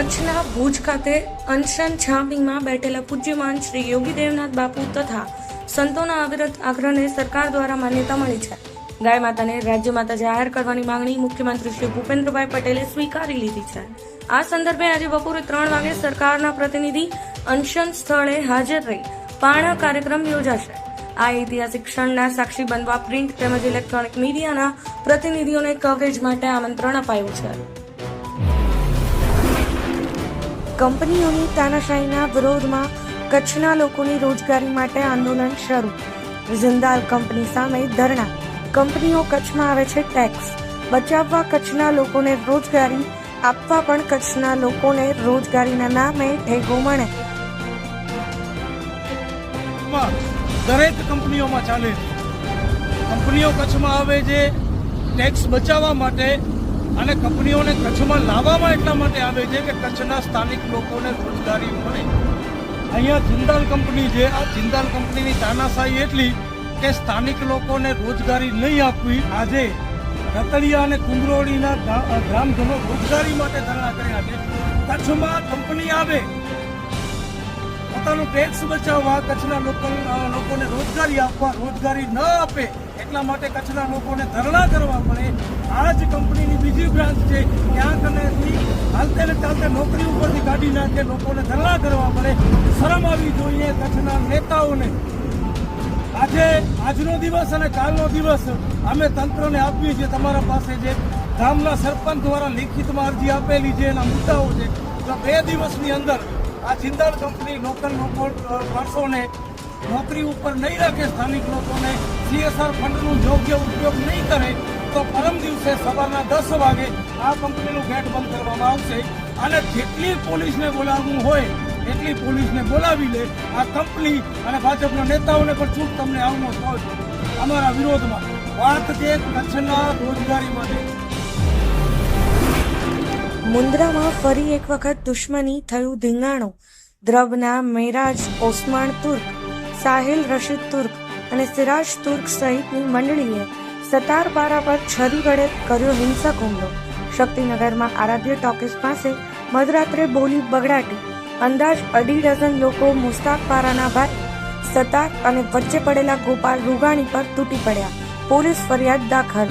કચ્છના ભુજ ખાતે અનશન છાવણીમાં બેઠેલા પૂજ્યમાન શ્રી યોગી દેવનાથ બાપુ તથા સંતોના અવિરત આગ્રહને સરકાર દ્વારા માન્યતા મળી છે. ગાય માતાને રાજ્ય માતા જાહેર કરવાની માંગણી મુખ્યમંત્રી શ્રી ભૂપેન્દ્રભાઈ પટેલે સ્વીકારી લીધી છે. આ સંદર્ભે આજે બપોરે ત્રણ વાગે સરકારના પ્રતિનિધિ અનશન સ્થળે હાજર રહી પારણા કાર્યક્રમ યોજાશે. આ ઐતિહાસિક ક્ષણના સાક્ષી બનવા પ્રિન્ટ તેમજ ઇલેક્ટ્રોનિક મીડિયાના પ્રતિનિધિઓને કવરેજ માટે આમંત્રણ અપાયું છે. કંપનીઓની તાનાશાહીના વિરોધમાં કચ્છના લોકોની રોજગારી માટે આંદોલન શરૂ. જિંદાલ કંપની સામે ધરણા. કંપનીઓ કચ્છમાં આવે છે ટેક્સ બચાવવા કચ્છના લોકોને રોજગારી, આપવા પણ કચ્છના લોકોને રોજગારીના નામે ઠેગો મળે દરેક કંપનીઓમાં ચાલે છે. કંપનીઓ કચ્છમાં આવે છે ટેક્સ બચાવવા માટે અને કંપનીઓને કચ્છમાં લાવવામાં એટલા માટે આવે છે કે કચ્છના સ્થાનિક લોકોને રોજગારી મળે. અહીંયા જિંદાલ કંપની છે. આ જિંદાલ કંપનીની તાનાશાહી એટલી કે સ્થાનિક લોકોને રોજગારી નહીં આપવી. આજે રતડિયા અને કુંદરોળીના ગ્રામજનો રોજગારી માટે ધરણા કર્યા છે. કચ્છમાં કંપની આવે પોતાનું ટેક્સ બચાવવા કચ્છના લોકો લોકોને રોજગારી આપવા, રોજગારી ન આપે એટલા માટે કચ્છના લોકોને ધરણા કરવા પડે. આ જ કંપનીની બીજી બ્રાન્ચ છે અને ઈ હાલતે ને ચાલતે નોકરી ઉપરથી કાઢી નાખે, લોકોને ધરણા કરવા પડે. શરમ આવી જોઈએ કચ્છના નેતાઓને. આજે, આજનો દિવસ અને કાલનો દિવસ અમે તંત્રને આપીએ છીએ. તમારા પાસે જે ગામના સરપંચ દ્વારા લિખિતમાં અરજી આપેલી છે, એના મુદ્દાઓ છે. તો બે દિવસની અંદર આ જિંદાલ કંપની લોકલ લોકો માણસોને નોકરી ઉપર નહીં રાખે, સ્થાનિક લોકોને સીએસઆર ફંડનું યોગ્ય ઉપયોગ નહીં કરે, તો પરમ દિવસે સવારના દસ વાગે આ કંપનીનું ગેટ બંધ કરવામાં આવશે. અને જેટલી પોલીસને બોલાવવું હોય, એટલી પોલીસને બોલાવી લે. આ કંપની અને ભાજપના નેતાઓને પણ છૂટ તમને આવનો અમારા વિરોધમાં વાત છે કચ્છના રોજગારી માટે મુન્દ્રામાં ફરી એક વખત દુશ્મની થયું ધીંગાણું. દ્રબના મેરાજ ઓસ્માન તુર્ક, સાહિલ રશીદ તુર્ક અને સિરાજ તુર્ક સહિતની મંડળીએ સતારપારા પર છરી વડે કર્યો હિંસક હુમલો. શક્તિનગરમાં આરાધ્ય ટોકીસ પાસે મધરાત્રે બોલી બગડાટી. અંદાજ અઢી ડઝન લોકો મુસ્તાકપારાના ભાઈ, સતાર અને વચ્ચે પડેલા ગોપાલ રૂગાણી પર તૂટી પડ્યા. પોલીસ ફરિયાદ દાખલ.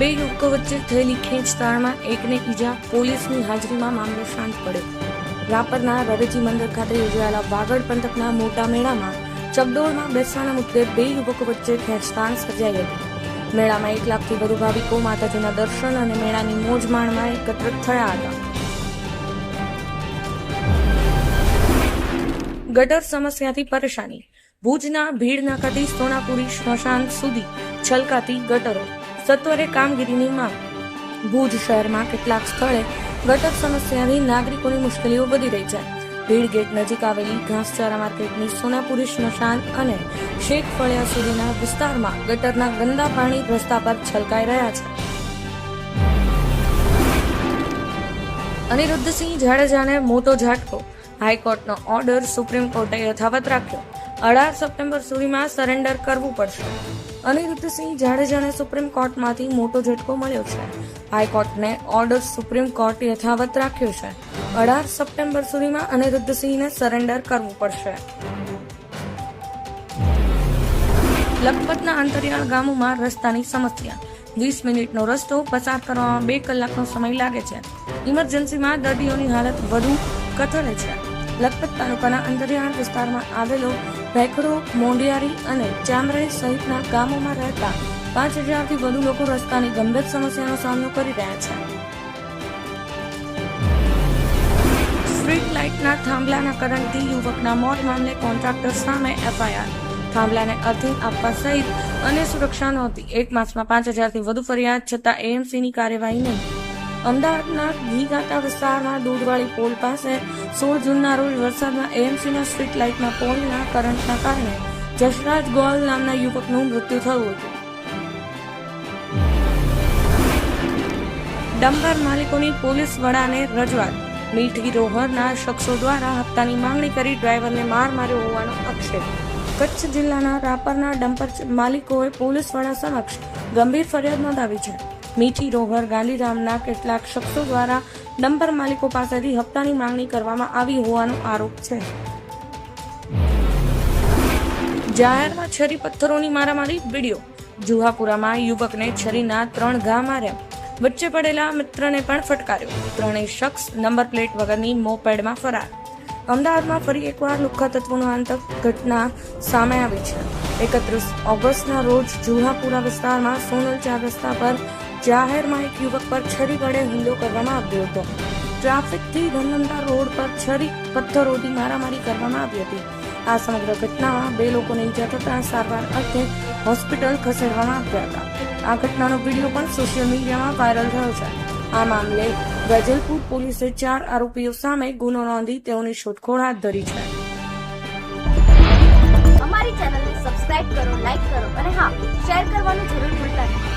બે યુવકો વચ્ચે થયેલી ખેંચતાણમાં એકને ઈજા પોલીસની હાજરીમાં મામલો શાંત પડ્યો. રાપરના રવેજી મંદિર ખાતે યોજાયેલા વાગડ પંથકના મોટા મેળામાં ચકડોળમાં બેસવાના મુદ્દે બે યુવકો વચ્ચે ખેંચતાણ સર્જાઈ હતી. મેળામાં એક લાખથી વધુ ભાવિકો માતાજીના દર્શન અને મેળાની મોજ માણવા એકત્ર થયા હતા. ગટર સમસ્યાથી પરેશાની. ભુજના ભીડ નાકાથી સોનાપુરી સ્મશાન સુધી છલકાતી ગટરો. સત્વરે કામગીરીની માંગ ભુજ શહેરમાં કેટલાક સ્થળે ગટર સમસ્યાની નાગરિકોની મુશ્કેલીઓ વધી રહી છે. ભીડ ગેટ નજીક આવેલી ઘાસચારા માર્કેટની સોનાપુરી સ્મશાન અને શેખ ફળિયા સુધીના વિસ્તારમાં ગટરના ગંદા પાણી રસ્તા પર છલકાઈ રહ્યા છે. અનિરુદ્ધસિંહ જાડેજાને મોટો ઝાટકો. હાઈકોર્ટનો ઓર્ડર સુપ્રીમ કોર્ટે યથાવત રાખ્યો. અઢાર સપ્ટેમ્બર સુધીમાં સરેન્ડર કરવું પડશે. અનિરુદ્ધસિંહ જાડેજાને સુપ્રીમ કોર્ટમાંથી મોટો ઝટકો મળ્યો છે. હાઈકોર્ટને ઓર્ડર સુપ્રીમ કોર્ટ યથાવત રાખ્યો છે. અઢાર સપ્ટેમ્બર સુધીમાં અનિરુદ્ધસિંહને સરેન્ડર કરવું પડશે. લખપતના અંતરિયાળ ગામોમાં રસ્તાની સમસ્યા. વીસ મિનિટનો રસ્તો પસાર કરવામાં બે કલાકનો સમય લાગે છે. ઇમરજન્સીમાં દર્દીઓની હાલત વધુ કથળે છે. લખપત તાલુકાના અંતરિયાળ વિસ્તારમાં આવેલો ભેખડો મોંડિયારી અને ચામરાઈ સહિતના ગામોમાં રહેતા પાંચ હજારથી વધુ લોકો રસ્તાની ગંભીર સમસ્યાનો સામનો કરી રહ્યા છે. સ્ટ્રીટ લાઇટના થાંભલાના કરંટથી યુવકના મોત મામલે કોન્ટ્રાક્ટર સામે એફઆઈઆર. થાંભલાને અધિન આપવા સહિત અન્ય સુરક્ષા નહોતી. એક માસમાં પાંચ હજારથી વધુ ફરિયાદ, છતાં એએમસીની કાર્યવાહી નહીં. અમદાવાદના ઘીઘાટા વિસ્તારમાં દૂધવાળી પોલ પાસે સોળ જૂનના રોજ વરસાદમાં એએમસીના સ્ટ્રીટ લાઇટમાં પોલના કરંટના કારણે જશરાજ ગોયલ નામના યુવકનું મૃત્યુ થયું હતું. ડમ્બર માલિકોની પોલીસ વડાને રજૂઆત. મીઠી રોહરના શખ્સો દ્વારા હપ્તાની માંગણી કરી ડ્રાઈવરને માર માર્યો હોવાનો આક્ષેપ. કચ્છ જિલ્લાના રાપરના ડમ્પર માલિકોએ પોલીસ વડા સમક્ષ ગંભીર ફરિયાદ નોંધાવી છે. મીઠી રોહર ગાંધીધામના કેટલાક શખ્સો દ્વારા ડમ્પર માલિકો પાસેથી હપ્તાની માંગણી કરવામાં આવી હોવાનો આરોપ છે. જાહેરમાં છરી પથ્થરોની મારામારી, વીડિયો. જુહાપુરામાં યુવકને છરીના ત્રણ ઘા માર્યા. વચ્ચે પડેલા મિત્રને પણ ફટકાર્યો. ત્રણેય શખ્સ નંબર પ્લેટ વગરની મોપેડમાં ફરાર. અમદાવાદમાં ફરી એકવાર લુખ્ખા તત્વોનો આંતક ઘટના સામે આવી છે. એકત્રીસ ઓગસ્ટના રોજ જુહાપુરા વિસ્તારમાં સોનલ ચાર રસ્તા પર જાહેરમાં એક યુવક પર છરી વડે હુમલો કરવામાં આવ્યો હતો. ટ્રાફિકથી ધનવંતા રોડ પર છરી, પથ્થરોથી મારામારી કરવામાં આવી હતી. આ સમગ્ર ઘટનામાં બે લોકોને ઈજા થતાં સારવાર અર્થે હોસ્પિટલ ખસેડવામાં આવ્યા હતા. આ ઘટનાનો વીડિયો પણ સોશિયલ મીડિયામાં વાયરલ થયો છે. આ મામલે ગજલપુર પોલીસે ચાર આરોપીઓ સામે ગુનો નોંધી તેઓની શોધખોળ હાથ ધરી છે. અમારી ચેનલને સબસ્ક્રાઇબ કરો લાઈક કરો અને હા, શેર કરવાનું જરૂર ભૂલતા નહીં.